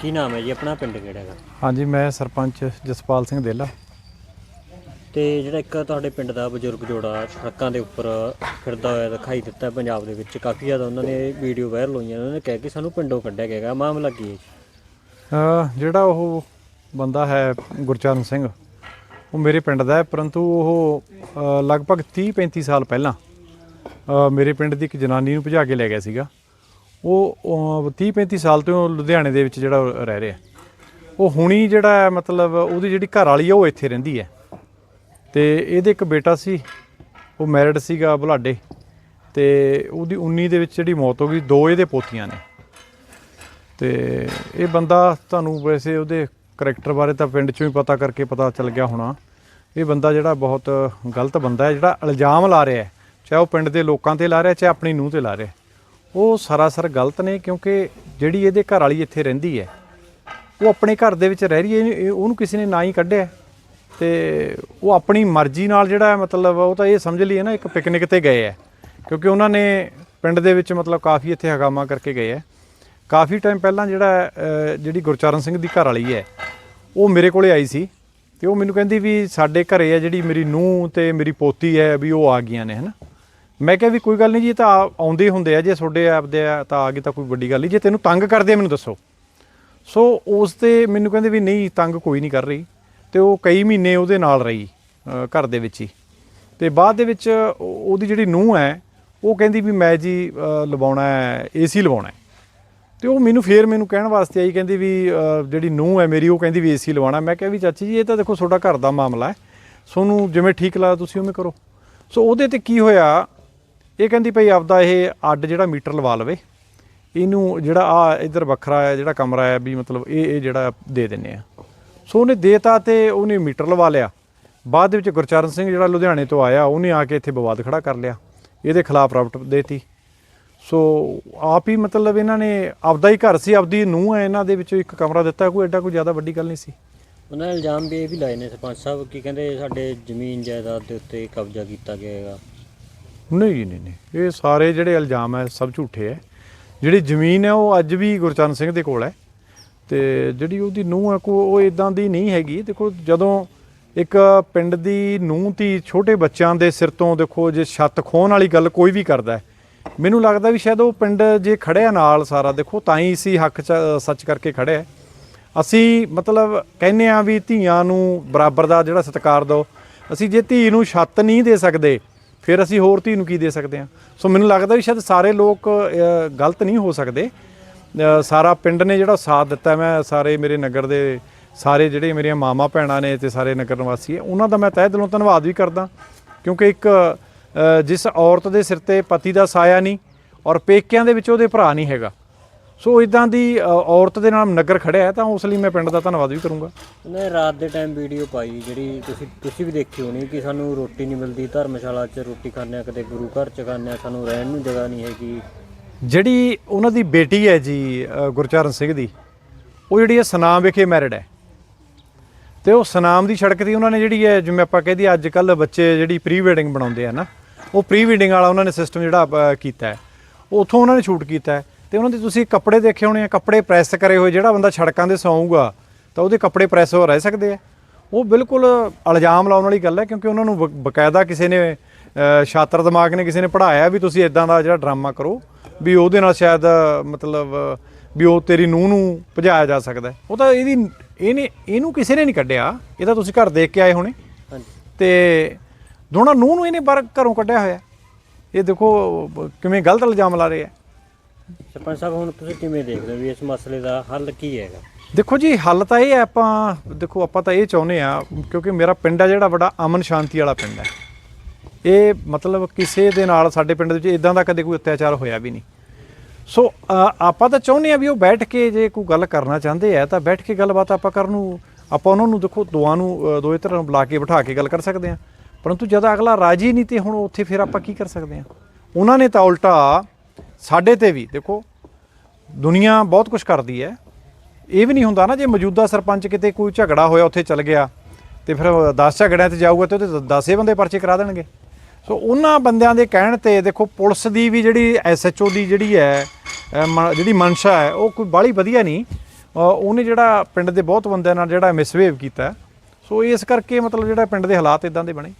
ਕੀ ਨਾਮ ਹੈ ਜੀ? ਆਪਣਾ ਪਿੰਡ ਕਿਹੜਾ ਹੈਗਾ? ਹਾਂਜੀ ਮੈਂ ਸਰਪੰਚ ਜਸਪਾਲ ਸਿੰਘ ਦੇਲਾ। ਤੇ ਜਿਹੜਾ ਇੱਕ ਤੁਹਾਡੇ ਪਿੰਡ ਦਾ ਬਜ਼ੁਰਗ ਜੋੜਾ ਸੜਕਾਂ ਦੇ ਉੱਪਰ ਫਿਰਦਾ ਹੋਇਆ ਦਿਖਾਈ ਦਿੱਤਾ ਪੰਜਾਬ ਦੇ ਵਿੱਚ ਕਾਫੀ ਜ਼ਿਆਦਾ ਉਹਨਾਂ ਨੇ ਵੀਡੀਓ ਵਾਇਰਲ ਹੋਈਆਂ ਉਹਨਾਂ ਨੇ ਕਿਹਾ ਕਿ ਸਾਨੂੰ ਪਿੰਡੋਂ ਕੱਢਿਆ ਗਿਆ ਹੈਗਾ। ਮਾਮਲਾ ਕੀ ਹੈ ਜੀ? ਜਿਹੜਾ ਉਹ ਬੰਦਾ ਹੈ ਗੁਰਚਰਨ ਸਿੰਘ ਉਹ ਮੇਰੇ ਪਿੰਡ ਦਾ ਹੈ ਪਰੰਤੂ ਉਹ ਲਗਭਗ 30 35 ਸਾਲ ਪਹਿਲਾਂ ਮੇਰੇ ਪਿੰਡ ਦੀ ਇੱਕ ਜਨਾਨੀ ਨੂੰ ਭਜਾ ਕੇ ਲੈ ਗਿਆ ਸੀਗਾ। ਉਹ 30 35 ਸਾਲ ਤੋਂ ਲੁਧਿਆਣੇ ਦੇ ਵਿੱਚ ਜਿਹੜਾ ਰਹਿ ਰਿਹਾ। ਉਹ ਹੁਣੀ ਜਿਹੜਾ ਮਤਲਬ ਉਹਦੀ ਜਿਹੜੀ ਘਰ ਵਾਲੀ ਆ, ਉਹ ਇੱਥੇ ਰਹਿੰਦੀ ਹੈ। ਤੇ ਇਹਦੇ ਇੱਕ ਬੇਟਾ ਸੀ, ਉਹ ਮੈਰਿਡ ਸੀਗਾ ਬੁਲਾਡੇ ਤੇ ਉਹਦੀ 19 ਦੇ ਵਿੱਚ ਜਿਹੜੀ ਮੌਤ ਹੋ ਗਈ, ਦੋ ਇਹਦੇ ਪੋਤੀਆਂ ਨੇ। ਤੇ ਇਹ ਬੰਦਾ ਤੁਹਾਨੂੰ ਵੈਸੇ ਉਹਦੇ ਕਰੈਕਟਰ ਬਾਰੇ ਤਾਂ ਪਿੰਡ ਚੋਂ ਹੀ ਪਤਾ ਕਰਕੇ ਪਤਾ ਚੱਲ ਗਿਆ ਹੋਣਾ। ਇਹ ਬੰਦਾ ਜਿਹੜਾ ਬਹੁਤ ਗਲਤ ਬੰਦਾ ਹੈ, ਜਿਹੜਾ ਇਲਜ਼ਾਮ ਲਾ ਰਿਹਾ ਹੈ। ਚਾਹੇ ਉਹ ਪਿੰਡ ਦੇ ਲੋਕਾਂ ਤੇ ਲਾ ਰਿਹਾ, ਚਾਹੇ ਆਪਣੀ ਨੂੰਹ ਤੇ ਲਾ ਰਿਹਾ। ਉਹ ਸਰਾਸਰ ਗਲਤ ਨੇ ਕਿਉਂਕਿ ਜਿਹੜੀ ਇਹਦੇ ਘਰ ਵਾਲੀ ਇੱਥੇ ਰਹਿੰਦੀ ਹੈ, ਉਹ ਆਪਣੇ ਘਰ ਦੇ ਵਿੱਚ ਰਹਿ ਰਹੀ ਹੈ ਉਹਨੂੰ ਕਿਸੇ ਨੇ ਨਾ ਹੀ ਕੱਢਿਆ। ਤੇ ਉਹ ਆਪਣੀ ਮਰਜ਼ੀ ਨਾਲ ਜਿਹੜਾ ਮਤਲਬ ਉਹ ਤਾਂ ਇਹ ਸਮਝ ਲਈਏ ਨਾ, ਇੱਕ ਪਿਕਨਿਕ ਤੇ ਗਏ ਹੈ। ਕਿਉਂਕਿ ਉਹਨਾਂ ਨੇ ਪਿੰਡ ਦੇ ਵਿੱਚ ਮਤਲਬ ਕਾਫੀ ਇੱਥੇ ਹਗਾਮਾ ਕਰਕੇ ਗਏ ਹੈ। ਕਾਫੀ ਟਾਈਮ ਪਹਿਲਾਂ ਜਿਹੜਾ ਜਿਹੜੀ ਗੁਰਚਰਨ ਸਿੰਘ ਦੀ ਘਰ ਵਾਲੀ ਹੈ, ਉਹ ਮੇਰੇ ਕੋਲੇ ਆਈ ਸੀ ਤੇ ਉਹ ਮੈਨੂੰ ਕਹਿੰਦੀ ਵੀ ਸਾਡੇ ਘਰੇ ਆ ਜਿਹੜੀ ਮੇਰੀ ਨੂੰਹ ਤੇ ਮੇਰੀ ਪੋਤੀ ਹੈ, ਵੀ ਉਹ ਆ ਗਈਆਂ ਨੇ, ਹਨਾ? ਮੈਂ ਕਿਹਾ ਵੀ ਕੋਈ ਗੱਲ ਨਹੀਂ ਜੀ ਇਹ ਤਾਂ ਆ- ਆਉਂਦੇ ਹੁੰਦੇ ਆ ਜੇ ਤੁਹਾਡੇ ਆਪਦੇ ਆ ਤਾਂ ਆ ਗਏ ਤਾਂ ਕੋਈ ਵੱਡੀ ਗੱਲ ਨਹੀਂ। ਜੇ ਤੈਨੂੰ ਤੰਗ ਕਰਦੇ ਆ ਮੈਨੂੰ ਦੱਸੋ। ਸੋ ਉਸ ਤੇ ਮੈਨੂੰ ਕਹਿੰਦੇ ਵੀ ਨਹੀਂ ਤੰਗ ਕੋਈ ਨਹੀਂ ਕਰ ਰਹੀ। ਤੇ ਉਹ ਕਈ ਮਹੀਨੇ ਉਹਦੇ ਨਾਲ ਰਹੀ ਅ, ਘਰ ਦੇ ਵਿੱਚ ਹੀ। ਤੇ ਬਾਅਦ ਦੇ ਵਿੱਚ ਉਹ- ਉਹਦੀ ਜਿਹੜੀ ਨੂੰਹ ਹੈ ਉਹ ਕਹਿੰਦੀ ਵੀ ਮੈਂ ਜੀ ਅ, ਲਵਾਉਣਾ ਹੈ ਏਸੀ ਲਵਾਉਣਾ ਹੈ। ਤੇ ਉਹ ਮੈਨੂੰ ਫੇਰ ਮੈਨੂੰ ਕਹਿਣ ਵਾਸਤੇ ਆਈ ਕਹਿੰਦੀ ਵੀ ਅ, ਜਿਹੜੀ ਨੂੰਹ ਹੈ ਮੇਰੀ ਉਹ ਕਹਿੰਦੀ ਵੀ ਏਸੀ ਲਵਾਉਣਾ। ਮੈਂ ਕਿਹਾ ਵੀ ਚਾਚੀ ਜੀ ਇਹ ਤਾਂ ਦੇਖੋ ਤੁਹਾਡਾ ਘਰ ਦਾ ਮਾਮਲਾ ਹੈ। ਤੁਹਾਨੂੰ ਜਿਵੇਂ ਠੀਕ ਲੱਗਦਾ ਤੁਸੀਂ ਉਵੇਂ ਕਰੋ। ਸੋ ਉਹਦੇ ਤੇ ਕੀ ਹੋਇਆ ਇਹ ਕਹਿੰਦੀ ਭਈ ਆਪਦਾ ਇਹ ਅੱਡ ਜਿਹੜਾ ਮੀਟਰ ਲਵਾ ਲਵੇ, ਇਹਨੂੰ ਜਿਹੜਾ ਆ ਇੱਧਰ ਵੱਖਰਾ ਹੈ ਜਿਹੜਾ ਕਮਰਾ ਹੈ ਵੀ ਮਤਲਬ ਇਹ ਇਹ ਜਿਹੜਾ ਦੇ ਦਿੰਨੇ ਆ। ਸੋ ਉਹਨੇ ਦੇਤਾ ਤੇ ਉਹਨੇ ਮੀਟਰ ਲਵਾ ਲਿਆ। ਬਾਅਦ ਦੇ ਵਿੱਚ ਗੁਰਚਰਨ ਸਿੰਘ ਜਿਹੜਾ ਲੁਧਿਆਣੇ ਤੋਂ ਆਇਆ, ਉਹਨੇ ਆ ਕੇ ਇੱਥੇ ਵਿਵਾਦ ਖੜਾ ਕਰ ਲਿਆ। ਇਹਦੇ ਖਿਲਾਫ ਰਾਪਟ ਦੇਤੀ। ਸੋ ਆਪ ਹੀ ਮਤਲਬ ਇਹਨਾਂ ਨੇ ਆਪਦਾ ਹੀ ਘਰ ਸੀ, ਆਪਦੀ ਨੂੰਹ ਹੈ ਇਹਨਾਂ ਦੇ ਵਿੱਚੋਂ ਇੱਕ ਕਮਰਾ ਦਿੱਤਾ, ਕੋਈ ਐਡਾ ਕੋਈ ਜ਼ਿਆਦਾ ਵੱਡੀ ਗੱਲ ਨਹੀਂ ਸੀ। ਉਹਨਾਂ ਨੇ ਇਲਜ਼ਾਮ ਵੀ ਇਹ ਵੀ ਲਾਏ ਨੇ ਸਰਪੰਚ ਸਾਹਿਬ, ਕਿ ਕਹਿੰਦੇ ਸਾਡੇ ਜ਼ਮੀਨ ਜਾਇਦਾਦ ਦੇ ਉੱਤੇ ਕਬਜ਼ਾ ਕੀਤਾ ਗਿਆ ਹੈਗਾ। ਨਹੀਂ ਨਹੀਂ ਨਹੀਂ। ਇਹ ਸਾਰੇ ਜਿਹੜੇ ਇਲਜ਼ਾਮ ਹੈ, ਸਭ ਝੂਠੇ ਹੈ। ਜਿਹੜੀ ਜ਼ਮੀਨ ਹੈ, ਉਹ ਅੱਜ ਵੀ ਗੁਰਚਰਨ ਸਿੰਘ ਦੇ ਕੋਲ ਹੈ। ਤੇ ਜਿਹੜੀ ਉਹਦੀ ਨੂੰਹ ਹੈ, ਕੋ ਉਹ ਇਦਾਂ ਦੀ ਨਹੀਂ ਹੈਗੀ। ਦੇਖੋ, ਜਦੋਂ ਇੱਕ ਪਿੰਡ ਦੀ ਨੂੰਹ ਧੀ ਛੋਟੇ ਬੱਚਿਆਂ ਦੇ ਸਿਰ ਤੋਂ, ਦੇਖੋ, ਜੇ ਛੱਤ ਖੋਹਣ ਵਾਲੀ ਗੱਲ ਕੋਈ ਵੀ ਕਰਦਾ ਹੈ, ਮੈਨੂੰ ਲੱਗਦਾ ਵੀ ਸ਼ਾਇਦ ਉਹ ਪਿੰਡ ਜੇ ਖੜਿਆ ਨਾਲ ਸਾਰਾ, ਦੇਖੋ, ਤਾਂ ਹੀ ਸੀ ਹੱਕ ਚ, ਸੱਚ ਕਰਕੇ ਖੜਿਆ ਅਸੀਂ ਮਤਲਬ ਕਹਿੰਨੇ ਆ ਵੀ ਧੀਆਂ ਨੂੰ ਬਰਾਬਰ ਦਾ ਜਿਹੜਾ ਸਤਿਕਾਰ ਦਿਓ। ਅਸੀਂ ਜੇ ਧੀ ਨੂੰ ਛੱਤ ਨਹੀਂ ਦੇ ਸਕਦੇ ਫਿਰ ਅਸੀਂ ਹੋਰ ਧੀ ਨੂੰ ਕੀ ਦੇ ਸਕਦੇ ਹਾਂ? ਸੋ ਮੈਨੂੰ ਲੱਗਦਾ ਵੀ ਸ਼ਾਇਦ ਸਾਰੇ ਲੋਕ ਗਲਤ ਨਹੀਂ ਹੋ ਸਕਦੇ। ਸਾਰਾ ਪਿੰਡ ਨੇ ਜਿਹੜਾ ਸਾਥ ਦਿੱਤਾ, ਮੈਂ ਸਾਰੇ ਮੇਰੇ ਨਗਰ ਦੇ ਸਾਰੇ ਜਿਹੜੇ ਮੇਰੀਆਂ ਮਾਮਾ ਭੈਣਾਂ ਨੇ ਤੇ ਸਾਰੇ ਨਗਰ ਨਿਵਾਸੀ ਹੈ, ਉਹਨਾਂ ਦਾ ਮੈਂ ਤਹਿ ਦਿਲੋਂ ਧੰਨਵਾਦ ਵੀ ਕਰਦਾ। ਕਿਉਂਕਿ ਇੱਕ ਜਿਸ ਔਰਤ ਦੇ ਸਿਰ ਤੇ ਪਤੀ ਦਾ ਸਾਇਆ ਨਹੀਂ ਔਰ ਪੇਕਿਆਂ ਦੇ ਵਿੱਚ ਉਹਦੇ ਭਰਾ ਨਹੀਂ ਹੈਗਾ। ਸੋ ਇਦਾਂ ਦੀ ਅ, ਔਰਤ ਦੇ ਨਾਲ ਨਗਰ ਖੜਿਆ ਹੈ ਤਾਂ ਉਸ ਲਈ ਮੈਂ ਪਿੰਡ ਦਾ ਧੰਨਵਾਦ ਵੀ ਕਰੂੰਗਾ। ਉਹਨੇ ਰਾਤ ਦੇ ਟਾਈਮ ਵੀਡੀਓ ਪਾਈ ਜਿਹੜੀ ਤੁਸੀਂ ਤੁਸੀਂ ਵੀ ਦੇਖੀ ਹੋਣੀ ਕਿ ਸਾਨੂੰ ਰੋਟੀ ਨਹੀਂ ਮਿਲਦੀ ਧਰਮਸ਼ਾਲਾ 'ਚ ਰੋਟੀ ਖਾਂਦੇ ਹਾਂ ਕਦੇ ਗੁਰੂ ਘਰ 'ਚ ਖਾਂਦੇ ਹਾਂ ਸਾਨੂੰ ਰਹਿਣ ਨੂੰ ਜਗ੍ਹਾ ਨਹੀਂ ਹੈਗੀ। ਜਿਹੜੀ ਉਹਨਾਂ ਦੀ ਬੇਟੀ ਹੈ ਜੀ ਅ, ਗੁਰਚਰਨ ਸਿੰਘ ਦੀ ਉਹ ਜਿਹੜੀ ਹੈ ਸਨਾਮ ਵਿਖੇ ਮੈਰਿਡ ਹੈ। ਤੇ ਉਹ ਸਨਾਮ ਦੀ ਸੜਕ ਤੇ ਉਹਨਾਂ ਨੇ ਜਿਹੜੀ ਹੈ ਜਿਵੇਂ ਆਪਾਂ ਕਹਦੇ ਅੱਜ ਕੱਲ ਬੱਚੇ ਜਿਹੜੀ ਪ੍ਰੀ ਵੈਡਿੰਗ ਬਣਾਉਂਦੇ ਆ ਨਾ ਉਹ ਪ੍ਰੀ ਵੈਡਿੰਗ ਵਾਲਾ ਉਹਨਾਂ ਨੇ ਸਿਸਟਮ ਜਿਹੜਾ ਅ, ਕੀਤਾ ਹੈ। ਉੱਥੋਂ ਉਹਨਾਂ ਨੇ ਸ਼ੂਟ ਕੀਤਾ ਹੈ। ਤੇ ਉਹਨਾਂ ਦੇ ਤੁਸੀਂ ਕੱਪੜੇ ਦੇਖੇ ਹੋਣੇ ਆ ਕੱਪੜੇ ਪ੍ਰੈਸ ਕਰੇ ਹੋਏ ਜਿਹੜਾ ਬੰਦਾ ਸੜਕਾਂ ਦੇ ਸੌਂਗਾ ਤਾਂ ਉਹਦੇ ਕੱਪੜੇ ਪ੍ਰੈਸ ਹੋ ਰਹਿ ਸਕਦੇ ਆ। ਉਹ ਬਿਲਕੁਲ ਇਲਜ਼ਾਮ ਲਾਉਣ ਵਾਲੀ ਗੱਲ ਹੈ ਕਿਉਂਕਿ ਉਹਨਾਂ ਨੂੰ ਬਕਾਇਦਾ ਕਿਸੇ ਨੇ ਸ਼ਾਤਰ ਦਿਮਾਗ ਨੇ ਕਿਸੇ ਨੇ ਪੜਾਇਆ ਵੀ ਤੁਸੀਂ ਇਦਾਂ ਦਾ ਜਿਹੜਾ ਡਰਾਮਾ ਕਰੋ ਵੀ ਉਹਦੇ ਨਾਲ ਸ਼ਾਇਦ ਮਤਲਬ ਵੀ ਉਹ ਤੇਰੀ ਨੂੰਹ ਨੂੰ ਭਜਾਇਆ ਜਾ ਸਕਦਾ। ਉਹ ਤਾਂ ਇਹਦੀ ਇਹਨੇ ਇਹਨੂੰ ਕਿਸੇ ਨੇ ਨਹੀਂ ਕੱਢਿਆ। ਇਹ ਤਾਂ ਤੁਸੀਂ ਘਰ ਦੇਖ ਕੇ ਆਏ ਹੋਣੇ। ਹਾਂਜੀ। ਤੇ ਦੋਨਾਂ ਨੂੰਹ ਨੂੰ ਇਹਨੇ ਬਾਹਰ ਘਰੋਂ ਕੱਢਿਆ ਹੋਇਆ। ਇਹ ਦੇਖੋ ਕਿਵੇਂ ਗਲਤ ਇਲਜ਼ਾਮ ਲਾ ਰਹੇ ਆ। ਸਰਪੰਚ ਸਾਹਿਬ ਹੁਣ ਤੁਸੀਂ ਕਿਵੇਂ ਦੇਖਦੇ ਹੋ ਵੀ ਇਸ ਮਸਲੇ ਦਾ ਹੱਲ ਕੀ ਹੈਗਾ? ਦੇਖੋ ਜੀ ਹੱਲ ਤਾਂ ਇਹ ਹੈ ਆਪਾਂ ਦੇਖੋ ਆਪਾਂ ਤਾਂ ਇਹ ਚਾਹੁੰਦੇ ਆ ਕਿਉਂਕਿ ਮੇਰਾ ਪਿੰਡ ਹੈ ਜਿਹੜਾ ਬੜਾ ਅਮਨ ਸ਼ਾਂਤੀ ਵਾਲਾ ਪਿੰਡ ਹੈ। ਇਹ ਮਤਲਬ ਕਿਸੇ ਦੇ ਨਾਲ ਸਾਡੇ ਪਿੰਡ ਦੇ ਵਿੱਚ ਇਦਾਂ ਦਾ ਕਦੇ ਕੋਈ ਅਤਿਆਚਾਰ ਹੋਇਆ ਵੀ ਨਹੀਂ। ਸੋ ਆਪਾਂ ਤਾਂ ਚਾਹੁੰਦੇ ਆ ਵੀ ਉਹ ਬੈਠ ਕੇ ਜੇ ਕੋਈ ਗੱਲ ਕਰਨਾ ਚਾਹੁੰਦੇ ਆ ਤਾਂ ਬੈਠ ਕੇ ਗੱਲਬਾਤ ਆਪਾਂ ਕਰਨ ਨੂੰ ਆਪਾਂ ਉਹਨਾਂ ਨੂੰ ਦੇਖੋ ਦੋਆਂ ਨੂੰ ਅ, ਦੋਏ ਤਰ੍ਹਾਂ ਬੁਲਾ ਕੇ ਬਿਠਾ ਕੇ ਗੱਲ ਕਰ ਸਕਦੇ ਆ ਪਰੰਤੂ ਜਦ ਅਗਲਾ ਰਾਜੀ ਨਹੀਂ ਤੇ ਹੁਣ ਉੱਥੇ ਫਿਰ ਆਪਾਂ ਕੀ ਕਰ ਸਕਦੇ ਆ ਉਹਨਾਂ ਨੇ ਤਾਂ ਉਲਟਾ ਸਾਡੇ ਤੇ ਵੀ, ਦੇਖੋ, ਦੁਨੀਆ ਬਹੁਤ ਕੁਝ ਕਰਦੀ ਹੈ। ਇਹ ਵੀ ਨਹੀਂ ਹੁੰਦਾ ਨਾ, ਜੇ ਮੌਜੂਦਾ ਸਰਪੰਚ ਕਿਤੇ ਕੋਈ ਝਗੜਾ ਹੋਇਆ, ਉੱਥੇ ਚੱਲ ਗਿਆ, ਤੇ ਫਿਰ 10 ਝਗੜਿਆਂ ਤੇ ਜਾਊਗਾ ਤੇ ਉਹਦੇ 10 ਬੰਦੇ ਪਰਚੇ ਕਰਾ ਦੇਣਗੇ। ਸੋ ਉਹਨਾਂ ਬੰਦਿਆਂ ਦੇ ਕਹਿਣ ਤੇ, ਦੇਖੋ, ਪੁਲਿਸ ਦੀ ਵੀ ਜਿਹੜੀ ਐਸਐਚਓ ਦੀ ਜਿਹੜੀ ਹੈ ਮ- ਜਿਹੜੀ ਮਨਸ਼ਾ ਹੈ, ਉਹ ਕੋਈ ਬਾਹਲੀ ਵਧੀਆ ਨਹੀਂ। ਉਹਨੇ ਜਿਹੜਾ ਪਿੰਡ ਦੇ ਬਹੁਤ ਬੰਦਿਆਂ ਨਾਲ ਜਿਹੜਾ ਮਿਸਬਿਹੇਵ ਕੀਤਾ, ਸੋ ਇਸ ਕਰਕੇ ਮਤਲਬ ਜਿਹੜਾ ਪਿੰਡ ਦੇ ਹਾਲਾਤ ਇਦਾਂ ਦੇ ਬਣੇ।